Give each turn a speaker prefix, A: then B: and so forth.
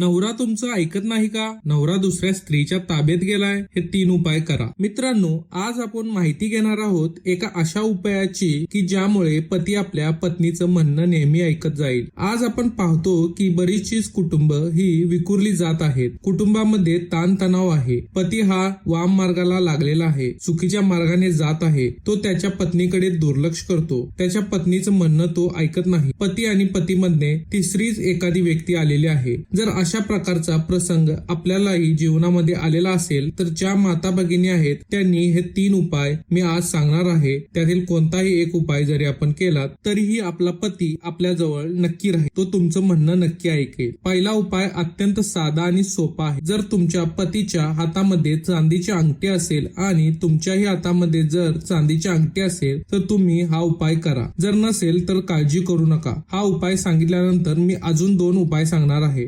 A: नवरा तुमचं ऐकत नाही का? नवरा दुसऱ्या स्त्रीच्या ताब्यात गेलाय. हे तीन उपाय करा. मित्रांनो आज आपण माहिती घेणार आहोत एका अशा उपायाची की ज्यामुळे पती आपल्या पत्नीचं म्हणणं नेहमी ऐकत जाईल. आज आपण पाहतो की बरीचशी कुटुंब ही विखुरली जात आहेत. कुटुंबामध्ये ताणतणाव आहे. पती हा वाम मार्गाला लागलेला आहे. चुकीच्या मार्गाने जात आहे. तो त्याच्या पत्नीकडे दुर्लक्ष करतो. त्याच्या पत्नीचं म्हणणं तो ऐकत नाही. पती आणि पतीमध्ये तिसरीच एखादी व्यक्ती आलेली आहे. जर अशा प्रकारचा प्रसंग आपल्यालाही जीवनामध्ये आलेला असेल तर ज्या माता भगिनी आहेत त्यांनी हे तीन उपाय मी आज सांगणार आहे. त्यातील कोणताही एक उपाय जरी आपण केला तरीही आपला पती आपल्या जवळ नक्की राहील. तो तुमचं म्हणणं नक्की ऐकेल. पहिला उपाय अत्यंत साधा आणि सोपा आहे. जर तुमच्या पतीच्या हातामध्ये चांदीची अंगठी असेल आणि तुमच्याही हातामध्ये जर चांदीची अंगठी असेल तर तुम्ही हा उपाय करा. जर नसेल तर काळजी करू नका. हा उपाय सांगितल्यानंतर मी अजून दोन उपाय सांगणार आहे.